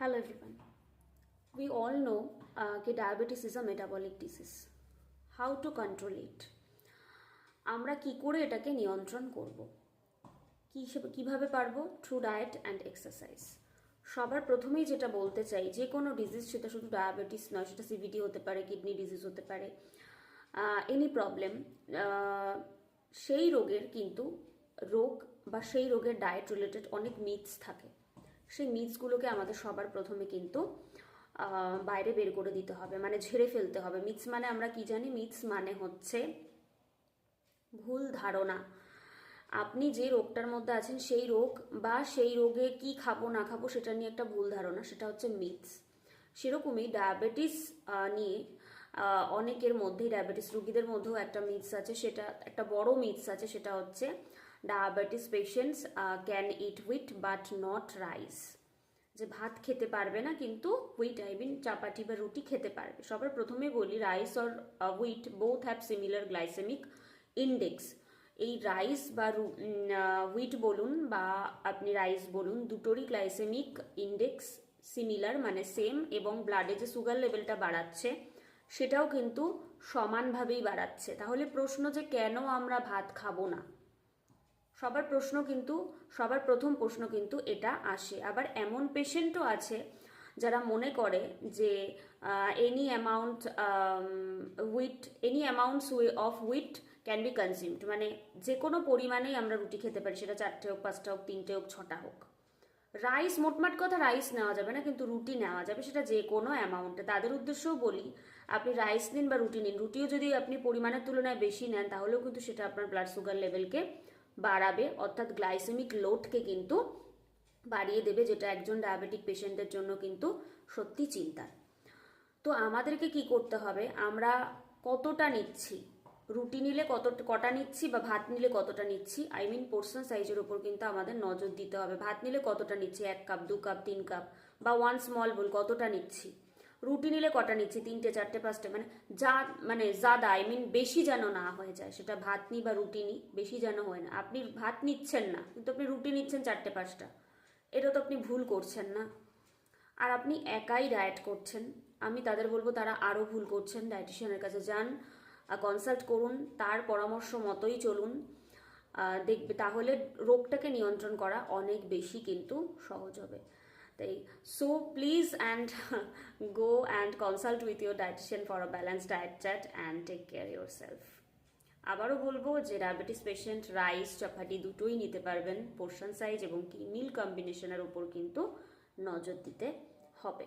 Hello everyone. We all know uh, diabetes is a metabolic disease. How to control it? আমরা কি করে এটাকে নিয়ন্ত্রণ করব কীভাবে পারব থ্রু ডায়েট অ্যান্ড এক্সারসাইজ সবার প্রথমেই যেটা বলতে চাই যে কোনো ডিজিজ সেটা শুধু ডায়াবেটিস নয় সেটা সিভিডি হতে পারে কিডনি ডিজিজ হতে পারে এনি প্রবলেম সেই রোগের কিন্তু রোগ বা সেই রোগের ডায়েট রিলেটেড অনেক মিথস থাকে সেই মিথসগুলোকে আমাদের সবার প্রথমে কিন্তু বাইরে বের করে দিতে হবে মানে ঝেড়ে ফেলতে হবে। মিথস মানে আমরা কি জানি? মিথস মানে হচ্ছে ভুল ধারণা। আপনি যে রোগটার মধ্যে আছেন সেই রোগ বা সেই রোগে কি খাব, না খাব, সেটা নিয়ে একটা ভুল ধারণা, সেটা হচ্ছে মিথস সেরকমই ডায়াবেটিস নিয়ে অনেকের মধ্যেই ডায়াবেটিস রোগীদের মধ্যেও একটা মিথস আছে, সেটা, একটা বড় মিথস আছে, সেটা হচ্ছে diabetes patients can eat wheat but not rice যে ভাত খেতে পারবে না, কিন্তু হুইট আই মিন চাপাটি বা রুটি খেতে পারবে। সবার প্রথমে বলি rice or wheat both have similar glycaemic index এই রাইস বা হুইট বলুন বা আপনি রাইস বলুন, দুটোরই গ্লাইসেমিক ইন্ডেক্স সিমিলার মানে সেম এবং ব্লাডে যে সুগার লেভেলটা বাড়াচ্ছে, সেটাও কিন্তু সমানভাবেই বাড়াচ্ছে। তাহলে প্রশ্ন যে কেন আমরা ভাত খাব না? সবার প্রশ্ন কিন্তু, সবার প্রথম প্রশ্ন কিন্তু এটা আসে। আবার এমন পেশেন্টও আছে যারা মনে করে যে any amount wheat any amounts we of wheat can be consumed মানে যে কোনো পরিমাণেই আমরা রুটি খেতে পারি, সেটা চারটে হোক, পাঁচটা হোক, তিনটে হোক, ছটা হোক। রাইস, মোটমাট কথা রাইস নেওয়া যাবে না, কিন্তু রুটি নেওয়া যাবে, সেটা যে কোনো অ্যামাউন্টে তাদের উদ্দেশ্যও বলি, আপনি রাইস নিন বা রুটি নিন। রুটিও যদি আপনি পরিমাণের তুলনায় বেশি নেন, তাহলেও কিন্তু সেটা আপনার ব্লাড সুগার লেভেলকে বাড়াবে, অর্থাৎ গ্লাইসেমিক লোডকে কিন্তু বাড়িয়ে দেবে, যেটা একজন ডায়াবেটিক পেশেন্টের জন্য কিন্তু সত্যি চিন্তার তো আমাদেরকে কি করতে হবে? আমরা কতটা নিচ্ছি? রুটি নিলে কত, কটা নিচ্ছি বা ভাত নিলে কতটা নিচ্ছি? আই মিন পোর্শন সাইজের উপর কিন্তু আমাদের নজর দিতে হবে। ভাত নিলে কতটা নিচ্ছি? এক কাপ দু কাপ তিন কাপ বা ওয়ান স্মল বোল কতটা নিচ্ছি? রুটি নিলে কটা নিচ্ছি? তিনটে, চারটে, পাঁচটা। মানে যা মানে জাদা আই মিন বেশি যেন না হয়ে যায়। সেটা ভাত নি বা রুটি নি, বেশি যেন হয় না। আপনি ভাত নিচ্ছেন না, কিন্তু আপনি রুটি নিচ্ছেন চারটে, পাঁচটা। এটা তো আপনি ভুল করছেন না। আর আপনি একাই ডায়েট করছেন। আমি তাদের বলব, তারা আরও ভুল করছেন। ডায়েটিশিয়ানের কাছে যান কনসাল্ট করুন। তার পরামর্শ মতোই চলুন। দেখবে, তাহলে রোগটাকে নিয়ন্ত্রণ করা অনেক বেশি কিন্তু সহজ হবে। তাই so please and go and consult with your dietitian for a balance diet chat and take care your yourself বলব যে ডায়াবেটিস পেশেন্ট রাইস চাপাটি দুটোই নিতে পারবেন। পোর্শন সাইজ এবং কি মিল কম্বিনেশনের উপর কিন্তু নজর দিতে হবে।